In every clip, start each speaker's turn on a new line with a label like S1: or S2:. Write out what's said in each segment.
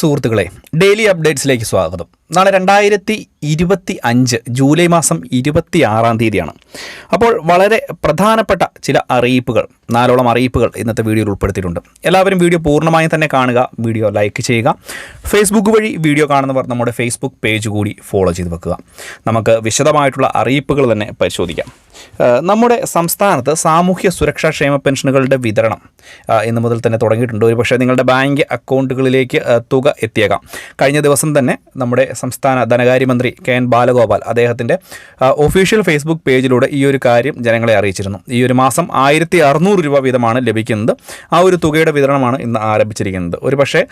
S1: സുഹൃത്തുക്കളെ ഡെയിലി അപ്ഡേറ്റ്സിലേക്ക് സ്വാഗതം. നാളെ രണ്ടായിരത്തി ഇരുപത്തി അഞ്ച് ജൂലൈ മാസം ഇരുപത്തി ആറാം തീയതിയാണ്. അപ്പോൾ വളരെ പ്രധാനപ്പെട്ട ചില അറിയിപ്പുകൾ നാലോളം അറിയിപ്പുകൾ ഇന്നത്തെ വീഡിയോയിൽ ഉൾപ്പെടുത്തിയിട്ടുണ്ട്. എല്ലാവരും വീഡിയോ പൂർണമായും തന്നെ കാണുക വീഡിയോ ലൈക്ക് ചെയ്യുക. ഫേസ്ബുക്ക് വഴി വീഡിയോ കാണുന്നവർ നമ്മുടെ ഫേസ്ബുക്ക് പേജ് കൂടി ഫോളോ ചെയ്ത് വെക്കുക. നമുക്ക് വിശദമായിട്ടുള്ള അറിയിപ്പുകൾ തന്നെ പരിശോധിക്കാം. നമ്മുടെ സംസ്ഥാനത്ത് സാമൂഹ്യ സുരക്ഷാ ക്ഷേമ പെൻഷനുകളുടെ വിതരണം ഇന്ന് മുതൽ തന്നെ തുടങ്ങിയിട്ടുണ്ട്. ഒരുപക്ഷേ നിങ്ങളുടെ ബാങ്ക് അക്കൗണ്ടുകളിലേക്ക് തുക എത്തിയേക്കാം. കഴിഞ്ഞ ദിവസം തന്നെ നമ്മുടെ സംസ്ഥാന ധനകാര്യമന്ത്രി കെ എൻ ബാലഗോപാൽ അദ്ദേഹത്തിന്റെ ഒഫീഷ്യൽ ഫേസ്ബുക്ക് പേജിലൂടെ ഈ ഒരു കാര്യം ജനങ്ങളെ അറിയിച്ചിരുന്നു. ഈ ഒരു മാസം ആയിരത്തി രൂപ വീതമാണ് ലഭിക്കുന്നത്. ആ ഒരു തുകയുടെ വിതരണമാണ് ഇന്ന് ആരംഭിച്ചിരിക്കുന്നത്. ഒരു പക്ഷേ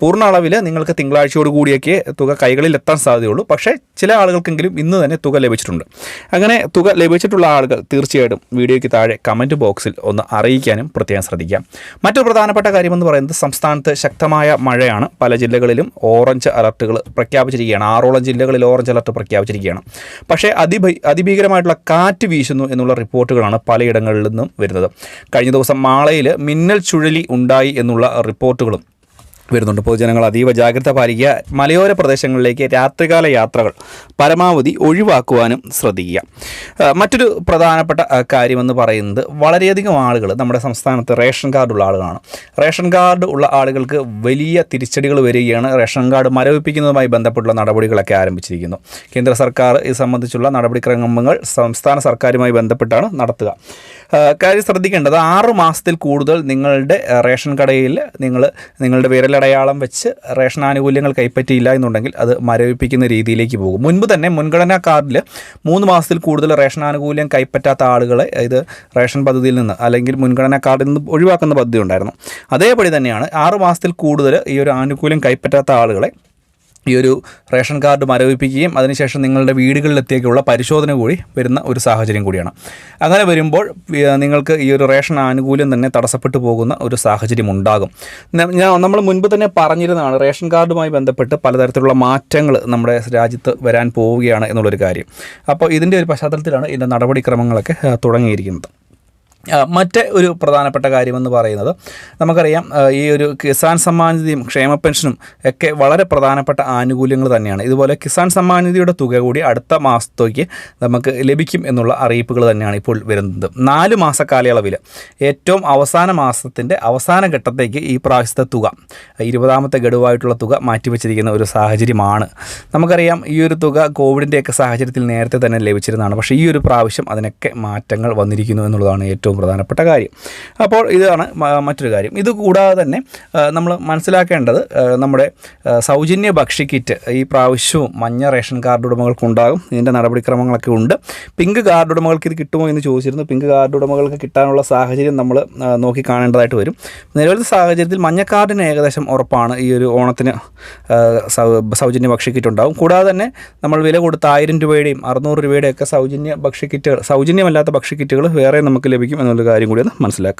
S1: പൂർണ അളവിൽ നിങ്ങൾക്ക് തിങ്കളാഴ്ചയോട് കൂടിയൊക്കെ തുക കൈകളിൽ എത്താൻ സാധ്യതയുള്ളൂ. പക്ഷേ ചില ആളുകൾക്കെങ്കിലും ഇന്ന് തന്നെ തുക ലഭിച്ചിട്ടുണ്ട്. അങ്ങനെ തുക ലഭിച്ചിട്ടുള്ള ആളുകൾ തീർച്ചയായിട്ടും വീഡിയോയ്ക്ക് താഴെ കമന്റ് ബോക്സിൽ ഒന്ന് അറിയിക്കാനും പ്രത്യേകം ശ്രദ്ധിക്കാം. മറ്റൊരു പ്രധാനപ്പെട്ട കാര്യമെന്ന് പറയുന്നത് സംസ്ഥാനത്ത് ശക്തമായ മഴയാണ്. പല ജില്ലകളിലും ഓറഞ്ച് അലർട്ടുകൾ പ്രഖ്യാപിച്ചിരിക്കുകയാണ്. ആറോളം ജില്ലകളിൽ ഓറഞ്ച് അലർട്ട് പ്രഖ്യാപിച്ചിരിക്കുകയാണ്. പക്ഷേ അതിഭ അതിഭീകരമായിട്ടുള്ള കാറ്റ് വീശുന്നു എന്നുള്ള റിപ്പോർട്ടുകളാണ് പലയിടങ്ങളിൽ നിന്നും വരുന്നത്. കഴിഞ്ഞ ദിവസം മാളയിൽ മിന്നൽ ചുഴലി ഉണ്ടായി എന്നുള്ള റിപ്പോർട്ടുകളും വരുന്നുണ്ട്. പൊതുജനങ്ങൾ അതീവ ജാഗ്രത പാലിക്കുക. മലയോര പ്രദേശങ്ങളിലേക്ക് രാത്രികാല യാത്രകൾ പരമാവധി ഒഴിവാക്കുവാനും ശ്രദ്ധിക്കുക. മറ്റൊരു പ്രധാനപ്പെട്ട കാര്യമെന്ന് പറയുന്നത് വളരെയധികം ആളുകൾ നമ്മുടെ സംസ്ഥാനത്ത് റേഷൻ കാർഡുള്ള ആളുകളാണ്. റേഷൻ കാർഡ് ഉള്ള ആളുകൾക്ക് വലിയ തിരിച്ചടികൾ വരികയാണ്. റേഷൻ കാർഡ് മരവിപ്പിക്കുന്നതുമായി ബന്ധപ്പെട്ടുള്ള നടപടികളൊക്കെ ആരംഭിച്ചിരിക്കുന്നു. കേന്ദ്ര സർക്കാർ ഇത് സംബന്ധിച്ചുള്ള നടപടിക്രമങ്ങൾ സംസ്ഥാന സർക്കാരുമായി ബന്ധപ്പെട്ടാണ് നടത്തുക. കാര്യം ശ്രദ്ധിക്കേണ്ടത് ആറ് മാസത്തിൽ കൂടുതൽ നിങ്ങളുടെ റേഷൻ കടയിൽ നിങ്ങൾ നിങ്ങളുടെ വിരലടയാളം വെച്ച് റേഷൻ ആനുകൂല്യങ്ങൾ കൈപ്പറ്റിയില്ല എന്നുണ്ടെങ്കിൽ അത് മരവിപ്പിക്കുന്ന രീതിയിലേക്ക് പോകും. മുൻപ് തന്നെ മുൻഗണനാ കാർഡിൽ മൂന്ന് മാസത്തിൽ കൂടുതൽ റേഷൻ ആനുകൂല്യം കൈപ്പറ്റാത്ത ആളുകളെ ഇത് റേഷൻ പദ്ധതിയിൽ നിന്ന് അല്ലെങ്കിൽ മുൻഗണനാ കാർഡിൽ നിന്ന് ഒഴിവാക്കുന്ന പദ്ധതി ഉണ്ടായിരുന്നു. അതേപടി തന്നെയാണ് ആറ് മാസത്തിൽ കൂടുതൽ ഈ ഒരു ആനുകൂല്യം കൈപ്പറ്റാത്ത ആളുകളെ ഈ ഒരു റേഷൻ കാർഡ് മരവിപ്പിക്കുകയും അതിനുശേഷം നിങ്ങളുടെ വീടുകളിലെത്തിയേക്കുള്ള പരിശോധന കൂടി വരുന്ന ഒരു സാഹചര്യം കൂടിയാണ്. അങ്ങനെ വരുമ്പോൾ നിങ്ങൾക്ക് ഈ ഒരു റേഷൻ ആനുകൂല്യം തന്നെ തടസ്സപ്പെട്ടു പോകുന്ന ഒരു സാഹചര്യം ഉണ്ടാകും. ഞാൻ നമ്മൾ മുൻപ് തന്നെ പറഞ്ഞിരുന്നതാണ് റേഷൻ കാർഡുമായി ബന്ധപ്പെട്ട് പലതരത്തിലുള്ള മാറ്റങ്ങൾ നമ്മുടെ രാജ്യത്ത് വരാൻ പോവുകയാണ് എന്നുള്ളൊരു കാര്യം. അപ്പോൾ ഇതിന്റെ ഒരു പശ്ചാത്തലത്തിലാണ് ഇതിന്റെ നടപടിക്രമങ്ങളൊക്കെ തുടങ്ങിയിരിക്കുന്നത്. മറ്റ് ഒരു പ്രധാനപ്പെട്ട കാര്യമെന്ന് പറയുന്നത് നമുക്കറിയാം ഈ ഒരു കിസാൻ സമ്മാൻ നിധിയും ക്ഷേമ പെൻഷനും ഒക്കെ വളരെ പ്രധാനപ്പെട്ട ആനുകൂല്യങ്ങൾ തന്നെയാണ്. ഇതുപോലെ കിസാൻ സമ്മാൻ നിധിയുടെ തുക കൂടി അടുത്ത മാസത്തേക്ക് നമുക്ക് ലഭിക്കും എന്നുള്ള അറിയിപ്പുകൾ തന്നെയാണ് ഇപ്പോൾ വരുന്നത്. നാല് മാസ കാലയളവിൽ ഏറ്റവും അവസാന മാസത്തിന്റെ അവസാന ഘട്ടത്തേക്ക് ഈ പ്രാവശ്യത്തെ തുക ഇരുപതാമത്തെ ഗഡുവായിട്ടുള്ള തുക മാറ്റിവെച്ചിരിക്കുന്ന ഒരു സാഹചര്യമാണ്. നമുക്കറിയാം ഈ ഒരു തുക കോവിഡിന്റെയൊക്കെ സാഹചര്യത്തിൽ നേരത്തെ തന്നെ ലഭിച്ചിരുന്നതാണ്. പക്ഷേ ഈ ഒരു പ്രാവശ്യം അതിനൊക്കെ മാറ്റങ്ങൾ വന്നിരിക്കുന്നു എന്നുള്ളതാണ് ഏറ്റവും പ്രധാനപ്പെട്ട കാര്യം. അപ്പോൾ ഇതാണ് മറ്റൊരു കാര്യം. ഇത് കൂടാതെ തന്നെ നമ്മൾ മനസ്സിലാക്കേണ്ടത് നമ്മുടെ സൗജന്യ ഭക്ഷ്യക്കിറ്റ് ഈ പ്രാവശ്യവും മഞ്ഞ റേഷൻ കാർഡ് ഉടമകൾക്കുണ്ടാകും. ഇതിന്റെ നടപടിക്രമങ്ങളൊക്കെ ഉണ്ട്. പിങ്ക് കാർഡ് ഉടമകൾക്ക് ഇത് കിട്ടുമോ എന്ന് ചോദിച്ചിരുന്നു. പിങ്ക് കാർഡ് ഉടമകൾക്ക് കിട്ടാനുള്ള സാഹചര്യം നമ്മൾ നോക്കി കാണേണ്ടതായിട്ട് വരും. നിലവിലത്തെ സാഹചര്യത്തിൽ മഞ്ഞ കാർഡിന് ഏകദേശം ഉറപ്പാണ് ഈ ഒരു ഓണത്തിന് സൗജന്യ ഭക്ഷ്യ കിറ്റ് ഭക്ഷ്യക്കിറ്റ് ഉണ്ടാകും കൂടാതെ തന്നെ നമ്മൾ വില കൊടുത്ത ആയിരം രൂപയുടെയും അറുന്നൂറ് രൂപയുടെയും ഒക്കെ സൗജന്യ ഭക്ഷ്യക്കിറ്റുകൾ സൗജന്യമല്ലാത്ത ഭക്ഷ്യക്കിറ്റുകൾ വേറെ നമുക്ക് ലഭിക്കും. എന്നുള്ള കാര്യം കൂടി ഒന്ന് മനസ്സിലാക്കുക